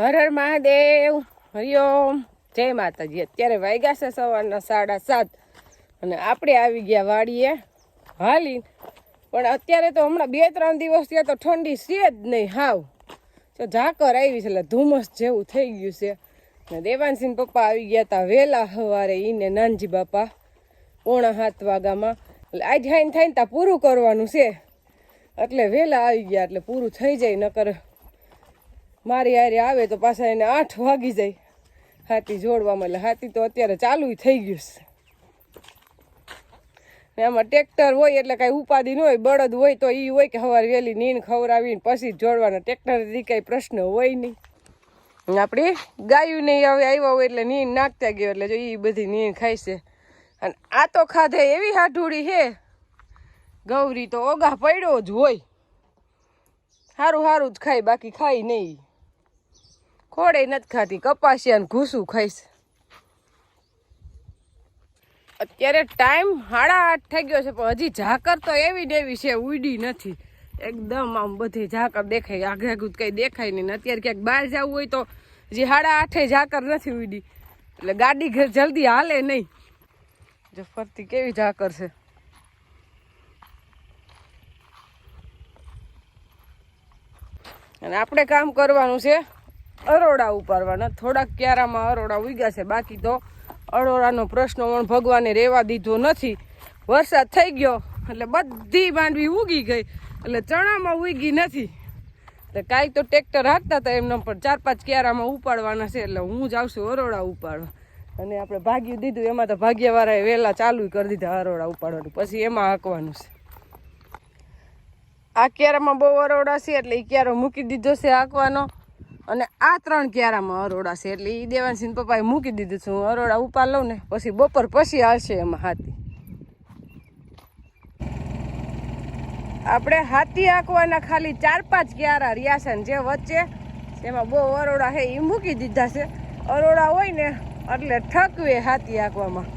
હર હર મહાદેવ હરિઓમ જય માતાજી. અત્યારે વાગ્યા છે સવારના સાડા સાત. અને આપણે આવી ગયા વાડીએ હાલી પણ અત્યારે તો હમણાં બે ત્રણ દિવસ ત્યાં તો ઠંડી છે જ નહીં, હાવ. તો ઝાકર આવી છે એટલે ધુમ્મસ જેવું થઈ ગયું છે. ને દેવાનસિંહ પપ્પા આવી ગયા હતા વહેલા સવારે, ઈને નાનજી બાપા પોણા સાત વાગામાં એટલે આજ થાય થઈને ત્યાં પૂરું કરવાનું છે. એટલે વહેલા આવી ગયા, એટલે પૂરું થઈ જાય નકર મારી હારે આવે તો પાછા એને આઠ વાગી જાય. હાથી જોડવામાં એટલે હાથી તો અત્યારે ચાલુ થઈ ગયું છે. ને આમાં ટ્રેક્ટર હોય એટલે કાંઈ ઉપાધિ ન હોય, બળદ હોય તો એ હોય કે સવારે વહેલી નીણ ખવડાવીને પછી જોડવાના. ટ્રેક્ટરથી કાંઈ પ્રશ્ન હોય નહીં. આપણે ગાયું નહીં હવે આવ્યા હોય એટલે નીણ નાખતા ગયો એટલે જો એ બધી નીણ ખાય છે. અને આ તો ખાધે એવી હાઢુડી છે ગૌરી તો ઓગા પડ્યો જ હોય. સારું સારું જ ખાય, બાકી ખાય નહીં. ખોડે નથી ખાતી કપાસિયા ઘૂસું ખાઈશ. અત્યારે ટાઈમ સાડા આઠ થઈ ગયો છે, પણ હજી ઝાકર તો એવી એવી છે, ઉડી નથી. એકદમ આમ બધી ઝાકર દેખાય આઘે કઈ દેખાય નહીં. અત્યારે ક્યાંક બહાર જવું હોય તો હજી સાડા આઠે ઝાકર નથી ઉડી. એટલે ગાડી ઘર જલ્દી હાલે નહીં. જો ફરતી કેવી ઝાકર છે. અને આપણે કામ કરવાનું છે. અરોડા ઉપાડવાના થોડાક ક્યારામાં અરોડા ઉગ્યા છે. બાકી તો અરોડાનો પ્રશ્ન પણ ભગવાને રહેવા દીધો નથી. વરસાદ થઈ ગયો, એટલે બધી માંડવી ઉગી ગઈ, એટલે ચણામાં ઉગી નથી. એટલે કાંઈ તો ટ્રેક્ટર હાંકતા હતા એમના, પણ ચાર પાંચ ક્યારામાં ઉપાડવાના છે, એટલે હું જ આવશું અરોડા ઉપાડવા. અને આપણે ભાગ્યું દીધું, એમાં તો ભાગ્યવાળાએ વહેલા ચાલુ કરી દીધા અરોડા ઉપાડવાનું, પછી એમાં હાંકવાનું છે. આ ક્યારામાં બહુ અરોડા છે, એટલે એ ક્યારો મૂકી દીધો છે હાંકવાનો. અને આ ત્રણ ક્યારામાં અરોડા છે. એટલે એ દેવાનસિંહ પપ્પાએ મૂકી દીધું છું. અરોડા ઉપાડ લઉં ને પછી બપોર પછી આવશે એમાં હાથી. આપણે હાથી આંકવાના ખાલી ચાર પાંચ ક્યારા રહ્યા છે જે વચ્ચે એમાં બહુ અરોડા છે એ મૂકી દીધા છે. અરોડા હોય ને એટલે ઠકવે હાથી આંકવામાં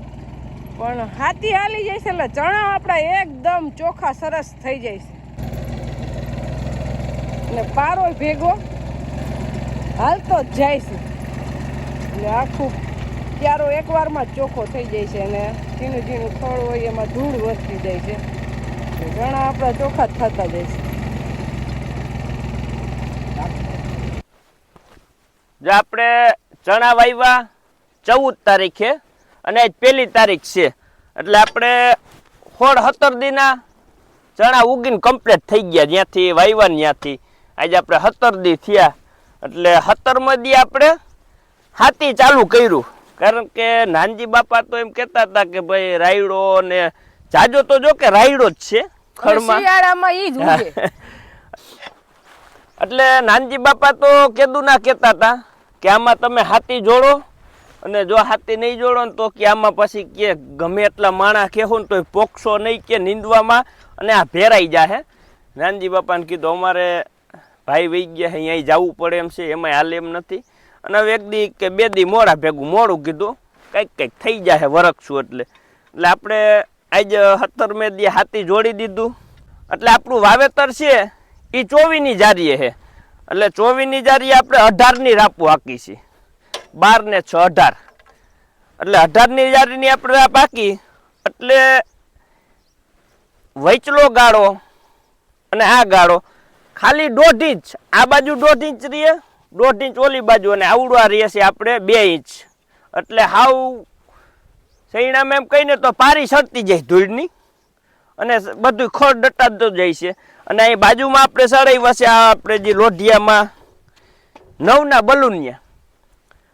પણ હાથી હાલી જાય છે એટલે ચણા આપણા એકદમ ચોખા સરસ થઈ જાય છે. અને પારો ભેગો હાલતો જ જાય છે. એટલે આખું ક્યારો એકવારમાં જ ચોખ્ખો થઈ જાય છે અને ઝીણું ઝીણું થળ હોય એમાં ધૂળ વધતી જાય છે. ઘણા આપણા ચોખ્ખા જ થતા જાય છે. જો આપણે ચણા વાવ્યા ચૌદ તારીખે અને આજ પહેલી તારીખ છે. એટલે આપણે સોળ સત્તર દીના ચણા ઉગીને કમ્પ્લીટ થઈ ગયા જ્યાંથી વાવ્યા ત્યાંથી. આજે આપણે સત્તર દી થયા. એટલે સત્તરમાં દી આપણે હાથી ચાલુ કર્યું. કારણ કે નાનજી બાપા તો એમ કહેતા હતા કે ભાઈ રાયડો ને જાજો તો જો કે રાયડો જ છે ખડમાં શિયાળામાં ઈ જ ઉગે એટલે નાનજી બાપા તો કેદું ના કહેતા હતા કે આમાં તમે હાથી જોડો અને જો હાથી નહીં જોડો ને તો કે આમાં પછી કે ગમે એટલા માણા કહેવો ને તો પોક્ષો નહીં કે નીંદવામાં અને આ ભેરાઈ જાહે. નાનજી બાપાને કીધું અમારે ભાઈ વહી ગયા અહીંયા જવું પડે એમ છે, એમાંય હાલ એમ નથી. અને એક દી કે બે દી મોડા ભેગું મોડું કીધું, કંઈક કંઈક થઈ જાય વરખશું એટલે. એટલે આપણે આજ સત્તર મે દી હાથી જોડી દીધું. એટલે આપણું વાવેતર છે એ ચોવીની જારીએ છે. એટલે ચોવીની જારીએ આપણે અઢારની રાપું હાકી છીએ બાર ને છ અઢાર. એટલે અઢારની જારીની આપણે રાપ હાકી, એટલે વૈચલો ગાળો અને આ ગાળો ખાલી દોઢ ઇંચ. આ બાજુ દોઢ ઇંચ રહીએ. દોઢ ઇંચ ઓલી બાજુ અને આવડવા રહીએ છે આપણે બે ઇંચ. એટલે હાવ સૈણામાં એમ કહીને તો પારી સરતી જાય ધૂળની. અને બધું ખોડ દટાતો જાય છે. અને અહીં બાજુમાં આપણે સળાવ્યા છે આ આપણે જે લોઢિયામાં નવના બલુનિયા.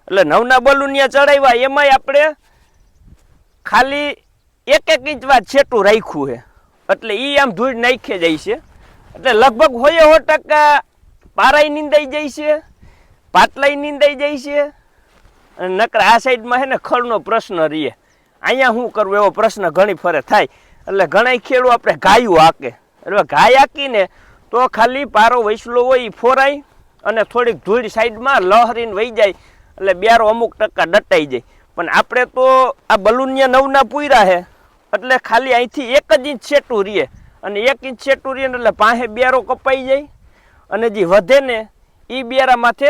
એટલે નવના બલુનિયા ચડાવ્યા, એમાંય આપણે ખાલી એક એક ઇંચ વાત છેટું રાખ્યું છે. એટલે એ આમ ધૂળ નાખે જાય છે. એટલે લગભગ હોય હો ટકા પારાઈ નીંદાઈ જાય છે પાટલાઈ નીંદાઈ જાય છે. અને નકર આ સાઈડમાં છે ને ખળનો પ્રશ્ન રહીએ. અહીંયા શું કરવું એવો પ્રશ્ન ઘણી ફરે થાય. એટલે ઘણા ખેડૂ આપણે ગાયું હાકે. એટલે ગાય હાકીને તો ખાલી પારો વૈસલો હોય એ ફોરાય અને થોડીક ધૂળ સાઈડમાં લહરીને વહી જાય. એટલે બ્યારો અમુક ટકા દટાઈ જાય. પણ આપણે તો આ બલુનિયા નવના પૂર્યા હે. એટલે ખાલી અહીંથી એક જ ઇંચ છેટું રહીએ. અને એક ઇંચ છેટું રહીએ ને એટલે પાસે બેરો કપાઈ જાય. અને જે વધે ને એ બ્યારા માથે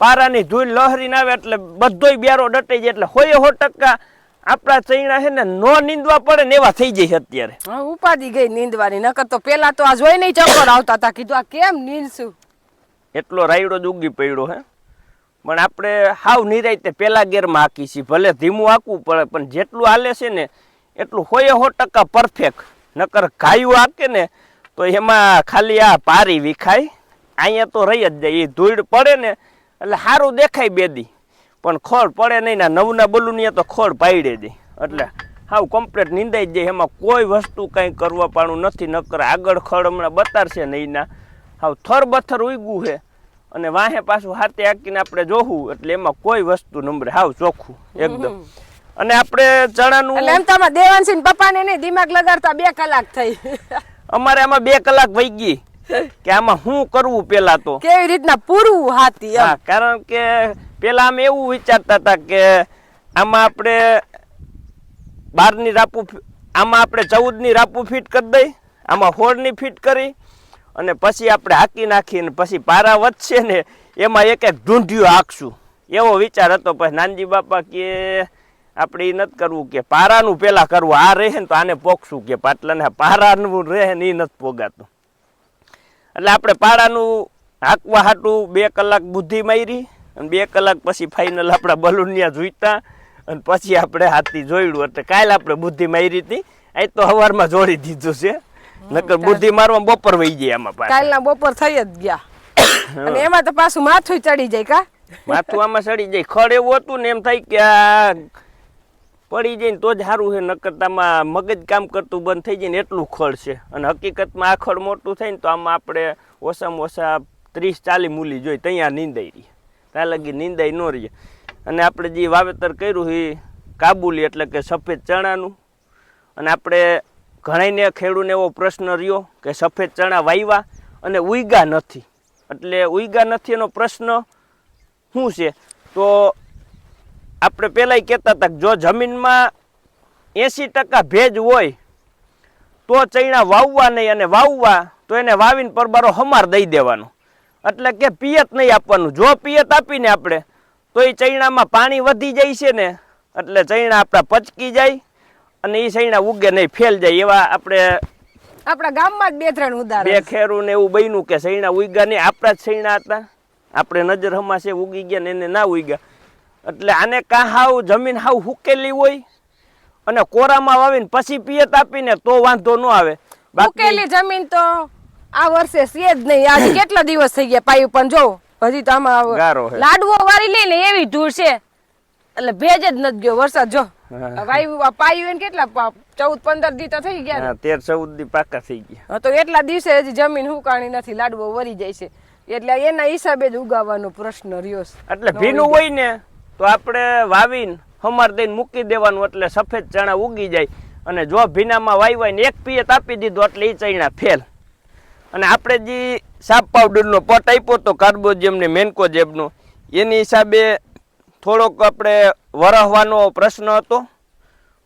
પારાની ધૂળ લહેરીને આવે એટલે બધોય બેરો ડટાઈ જાય. એટલે હોય હો ટકા આપણા ચૈણા છે ને નો નીંદવા પડે ને એવા થઈ જાય અત્યારે. હા ઉપાડી ગઈ નીંદવાની નકર તો પેલા તો આ જોઈ નહીં ચક્કર આવતા હતા કીધું આ કેમ નીંદશું? એટલો રાયડો જ ઉગી પડ્યો હે. પણ આપણે હાવ નિરાયતે પેલા ગેરમાં હાકી છીએ ભલે ધીમું હાકવું પડે પણ જેટલું હાલે છે ને એટલું હોય સો ટકા પરફેક્ટ નકર ઘાયું આપે ને તો એમાં ખાલી આ પારી વિખાય. અહીંયા તો રહી જ જાય એ ધૂળ પડે ને એટલે સારું દેખાય બેદી પણ ખોળ પડે નહીં ના નવના બલુનિયા તો ખોળ પાડે જાય એટલે હાવ કમ્પ્લેટ નિંદાઈ જ જાય એમાં કોઈ વસ્તુ કાંઈ કરવા પાણું નથી નકર આગળ ખળ હમણાં બતાવશે નહીં ના હાવ થર બથર ઉગ્યું છે અને વાહે પાછું હાથે આકીને આપણે જોવું એટલે એમાં કોઈ વસ્તુ નંબરે હાવ ચોખ્ખું એકદમ. અને આપણે ચણાનું એટલે એમ તો આમાં દેવાંશી ને પપ્પાને નહીં દિમાગ લગાડતા બે કલાક થઈ. અમારે આમાં બે કલાક વહી ગઈ. કે આમાં શું કરવું પેલા તો? કેવી રીતના પૂરવું હાથી હા કારણ કે પેલા અમે એવું વિચારતા હતા કે આમાં આપણે બારની રાપુ આમાં આપણે ચૌદની રાપુ ફિટ કરી દઈ આમાં હોળની ફિટ કરી અને પછી આપણે હાકી નાખીને પછી પારા વધશે ને એમાં એક એક ઢૂંઢિયું હાંકશું. એવો વિચાર હતો પછી નાનજી બાપા કે આપણે એ નથી કરવું કે પારાનું પહેલાં કરવું. આ રહે ને તો આને પોખશું કે પાટલાને. પારાનું રહે ને એ નથી પોગાતું. એટલે આપણે પારાનું હાંકવા હાટું બે કલાક બુદ્ધિ મારી અને બે કલાક પછી ફાઇનલ આપણા બલૂનિયા જોઈતા અને પછી આપણે હાથી જોઈડું એટલે કાલે આપણે બુદ્ધિ મારી હતી. આ તો સવારમાં જોડી દીધું છે. નકર બુદ્ધિ મારવા બપોર વહી જાય આમાં કાલના બપોર થઈ જ ગયા. અને એમાં તો પાછું માથું ચડી જાય કા? માથું આમાં ચડી જાય. ખડ એવું હતું ને એમ થાય કે આ પડી જાય ને તો જ સારું છે, નકર આમાં મગજ કામ કરતું બંધ થઈ જાય ને એટલું ખળ છે. અને હકીકતમાં આ ખળ મોટું થાય ને તો આમાં આપણે ઓછામાં ઓછા ત્રીસ ચાલીસ મૂલી જોઈ ત્યાં નીંદાઈ રહી. ત્યાં લગી નીંદાઈ ન રહીએ અને આપણે જે વાવેતર કર્યું એ કાબુલી એટલે કે સફેદ ચણાનું. અને આપણે ઘણાઈને ખેડૂને એવો પ્રશ્ન રહ્યો કે સફેદ ચણા વાવ્યા અને ઉઈગા નથી. એટલે ઉઈગા નથી એનો પ્રશ્ન શું છે? તો આપણે પહેલાંય કહેતા હતા કે જો જમીનમાં એંસી ટકા ભેજ હોય તો ચૈણા વાવવા નહીં અને વાવવા તો એને વાવીને પરબારો હમાર દઈ દેવાનો. એટલે કે પિયત નહીં આપવાનું. જો પિયત આપીને આપણે તો એ ચૈણામાં પાણી વધી જાય છે ને એટલે ચૈણા આપણા પચકી જાય અને એ ચૈણા ઉગે નહીં ફેલ જાય. એવા આપણે આપણા ગામમાં જ બે ત્રણ બે ઉદાહરણ ખેરું ને એવું બન્યું કે સૈણા ઉગ્યા નહીં. આપણા જ સૈણા હતા. આપણે નજર હમાશે ઉગી ગયા ને એને ના ઉગ્યા. એટલે આને કાં હાવ જમીન હાવ હુકેલી હોય? અને કોરામાં વાવીને પછી પિયત આપીને તો વાંધો ન આવે. હુકેલી જમીન તો આ વર્ષે છે જ નહીં. આજે કેટલા દિવસ થઈ ગયા પાયું પણ જો હજી તો આમાં લાડવો વારી લઈ ને એવી ધૂળ છે. એટલે ભેજ જ નથી ગયો વરસાદ જો. વાયુ પાયું એને કેટલા ચૌદ પંદર દી તો થઈ ગયા. તેર ચૌદ દી પાકા થઈ ગયા. તો એટલા દિવસે હજી જમીન હુકાણી નથી લાડવો વરી જાય છે. એટલે એના હિસાબે જ ઉગાવવાનો પ્રશ્ન રહ્યો છે. એટલે ભીનું હોય ને તો આપણે વાવીને હમાર દઈને મૂકી દેવાનું એટલે સફેદ ચણા ઉગી જાય. અને જો ભીનામાં વાવ્યા ને એક પિયત આપી દીધું એટલે એ ચણા ફેલ. અને આપણે જે સાપ પાવડરનો પટ આપ્યો હતો કાર્બોજેમને મેન્કોજેબનો એની હિસાબે થોડોક આપણે વરહવાનો પ્રશ્ન હતો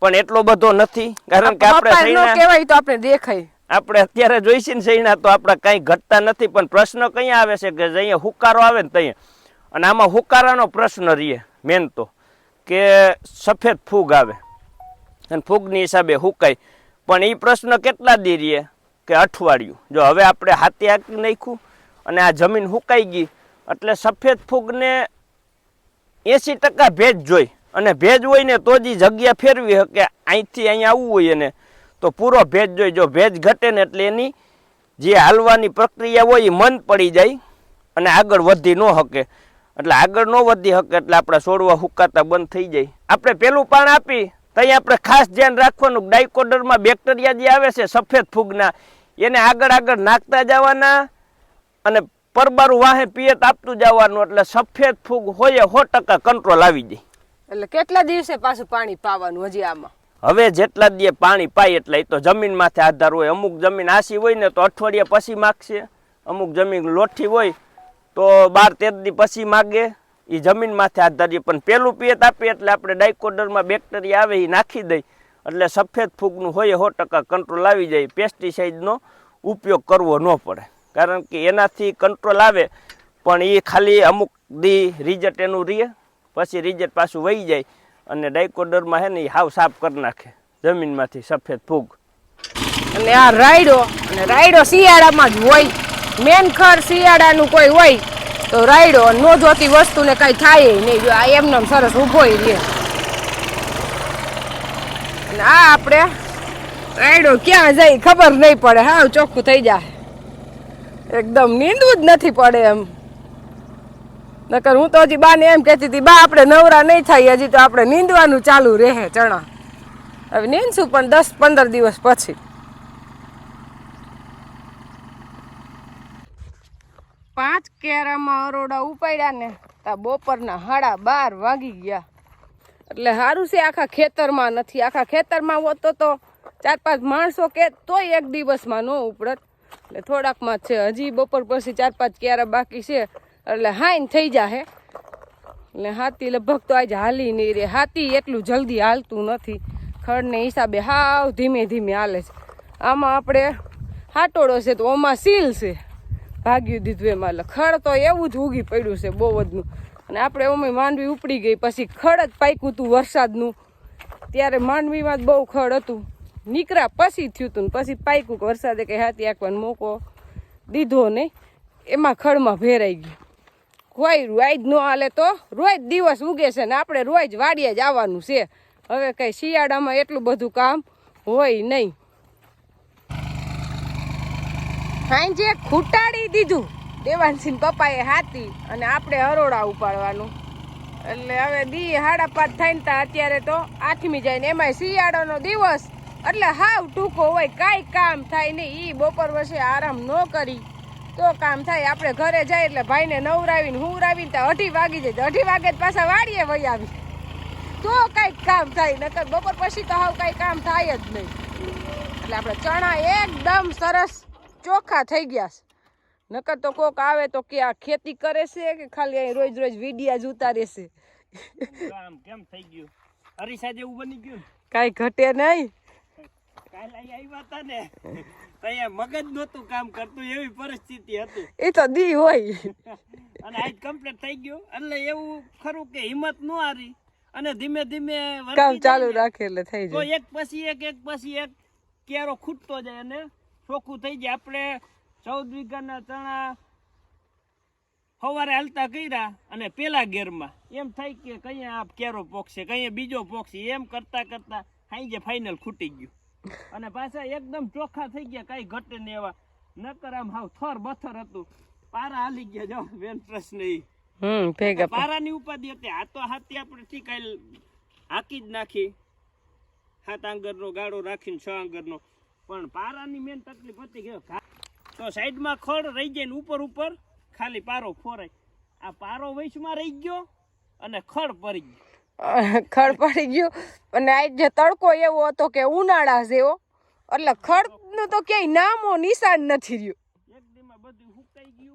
પણ એટલો બધો નથી. કારણ કે આપણે તો આપણે દેખાય. આપણે અત્યારે જોઈશું ને સૈણા તો આપણે કાંઈ ઘટતા નથી પણ પ્રશ્ન કયા આવે છે કે અહીંયા હુકારો આવે ને ત્યાં અને આમાં હુકારાનો પ્રશ્ન રહીએ. મેન તો, કે સફેદ ફૂગ આવે. અને ફૂગની હિસાબે હુકાય પણ એ પ્રશ્ન કેટલા દી રહીએ કે અઠવાડિયું? જો હવે આપણે હાથી હાકી નાખ્યું, અને આ જમીન હુકાઈ ગઈ, એટલે સફેદ ફૂગને એંસી ટકા ભેજ જોઈ, અને ભેજ હોય ને તો જ જગ્યા ફેરવી શકે અહીંથી અહીંયા આવવું હોય એને. તો પૂરો ભેજ જોઈ, જો ભેજ ઘટે ને એટલે એની જે હાલવાની પ્રક્રિયા હોય એ મન પડી જાય, અને આગળ વધી ન શકે એટલે આગળ ન વધી શકે એટલે આપણે છોડવા હુકાતા બંધ થઈ જાય. આપણે પેલું પાણ આપી ત્યાં આપણે ખાસ ધ્યાન રાખવાનું ડાયકોડરમાં બેક્ટેરિયા જે આવે છે સફેદ ફૂગના એને આગળ આગળ નાખતા જવાના અને પરબારું વાહે પિયત આપતું જવાનું એટલે સફેદ ફૂગ હોય સો ટકા કંટ્રોલ આવી જાય. એટલે કેટલા દિવસે પાછું પાણી પાવાનું હજી આમાં? હવે જેટલા દે પાણી પાય એટલે એ તો જમીન માથે આધાર હોય. અમુક જમીન આસી હોય ને તો અઠવાડિયા પછી માગશે. અમુક જમીન લોઠી હોય તો બાર તેર દી પછી માગે. એ જમીન માથે આધાર છે પણ પેલું પિયત આપીએ એટલે આપણે ડાયકોડરમાં બેક્ટેરિયા આવે એ નાખી દઈ. એટલે સફેદ ફૂગનું હોય સો ટકા કંટ્રોલ આવી જાય. પેસ્ટિસાઇડનો ઉપયોગ કરવો ન પડે. કારણ કે એનાથી કંટ્રોલ આવે, પણ એ ખાલી અમુક દી રિઝલ્ટ એનું રીએ પછી રિઝલ્ટ પાછું વહી જાય અને ડાયકોડરમાં હે ને એ હાવ સાફ કરી નાખે જમીનમાંથી સફેદ ફૂગ. અને આ રાયડો, અને રાયડો શિયાળામાં જ હોય. મેન ખર શિયાળાનું કોઈ હોય તો રાયડો ન જોતી વસ્તુને કાંઈ થાય નહીં. જો આ એમને સરસ ઊભો રહે. આ આપણે રાયડો ક્યાં જાય ખબર નહીં પડે. હા ચોખ્ખું થઈ જાય. એકદમ નીંદવું જ નથી પડે એમ. નકર હું તો હજી બાને એમ કહેતી હતી, બા, આપણે નવરા નહીં થાય, હજી તો આપણે નીંદવાનું ચાલુ રહે ચણા. હવે નીંદશું પણ દસ પંદર દિવસ પછી. પાંચ કેરામાં અરોડા ઉપાડ્યા ને તા બપોરના હાડા બાર વાગી ગયા. એટલે સારું છે આખા ખેતરમાં નથી. આખા ખેતરમાં હોતો તો ચાર પાંચ માણસો કે તોય એક દિવસમાં ન ઉપડત. એટલે થોડાકમાં છે. હજી બપોર પછી ચાર પાંચ કેરા બાકી છે. એટલે હાઈન થઈ જાહે. એટલે હાથી લગભગ તો આજે હાલી નહીં રે હાથી એટલું જલ્દી હાલતું નથી. ખડને હિસાબે હાવ ધીમે ધીમે હાલે છે. આમાં આપણે હાટોડો છે તો ઓમાં સીલ છે. ભાગ્યું દીધું એમાં. એટલે ખડ તો એવું જ ઉગી પડ્યું છે બહુ વધનું અને આપણે ઓમે માંડવી ઉપડી ગઈ, પછી ખડ જ પાક્યું હતું વરસાદનું. ત્યારે માંડવીમાં જ બહુ ખડ હતું. નીકળ્યા પછી થયું હતું પછી પાક્યું કે વરસાદે કંઈ હાથી આંકવાનો મોકો દીધો નહીં. એમાં ખડમાં ભેરાઈ ગયું. કોઈ રોજ ન હાલે તો રોજ દિવસ ઉગે છે ને આપણે રોજ વાડીએ જ આવવાનું છે. હવે કંઈ શિયાળામાં એટલું બધું કામ હોય નહીં. સાંજે ખૂટાડી દીધું. દેવાનસિંહ પપ્પાએ હાથી અને આપણે હરોડા ઉપાડવાનું. એટલે હવે દી હાડા પાત થાય ને અત્યારે તો આઠમી જાય ને એમાંય શિયાળાનો દિવસ. એટલે હાવ ટૂંકો હોય, કાંઈ કામ થાય નહીં. એ બપોર વચ્ચે આરામ ન કરી. તો કામ થાય, આપણે ઘરે જાય એટલે ભાઈને નવરાવીને હુંરાવીને તો અઢી વાગી જાય. અઢી વાગે પાછા વાડીએ વહી આવી. તો કાંઈક કામ થાય, નકર બપોર પછી તો હાવ કાંઈ કામ થાય જ નહીં. એટલે આપણે ચણા એકદમ સરસ ચોખ્ખા થઈ ગયા છે. નકર તો કોક આવે તો કે આ ખેતી કરે છે કે ખાલી અહીં રોજ રોજ વિડિયા જ ઉતારે છે. કામ કેમ થઈ ગયું? હરીસા જેવું બની ગયું કાંઈ ઘટે નહીં. કાલે આવ્યા હતા ને તો મગજ નહોતું કામ કરતું એવી પરિસ્થિતિ હતી. એ તો દી હોય. અને આજ કમ્પ્લીટ થઈ ગયું. એટલે એવું ખરું કે હિંમત ન હારી. અને ધીમે ધીમે કામ ચાલુ રાખે એટલે થઈ તો એક પછી એક એક પછી એક કેરો ખૂટતો જાય અને ચોખ્ખું થઈ જાય આપણે ચૌદ વીઘાના ચણા સવારે હાલતા કર્યા અને પેલા ગેરમાં એમ થાય કે કઈ આ કેરો પોકશે કઈ બીજો પોકશે એમ કરતા કરતા સાંજે ફાઇનલ ખૂટી ગયું. અને પાછા એકદમ ચોખ્ખા થઈ ગયા કઈ ઘટે ને એવા. નકર આમ હાવ થર બથર હતું. પારા હાલી ગયા જો બેન પ્રશ્ન ઈ હમ ભેગા પારાની ઉપાધિ હતી. આ તો હાથી આપણે ઠીક હાકી જ નાખી. સાત આંગરનો ગાળો રાખીને છ આંગરનો. પણ પારાની મેન તકલીફ હતી કે તો સાઈડમાં ખડ રહી જાય ને ઉપર ઉપર ખાલી પારો ફોરાય આ પારો વૈશમાં રહી ગયો અને ખડ પડી ગયો. ખડ પડી ગયો. અને આ જે તડકો એવો હતો કે ઉનાળા જેવો એટલે ખડનું તો ક્યાંય નામો નિશાન નથી રહ્યું. એક દીમાં બધું સુકાઈ ગયું.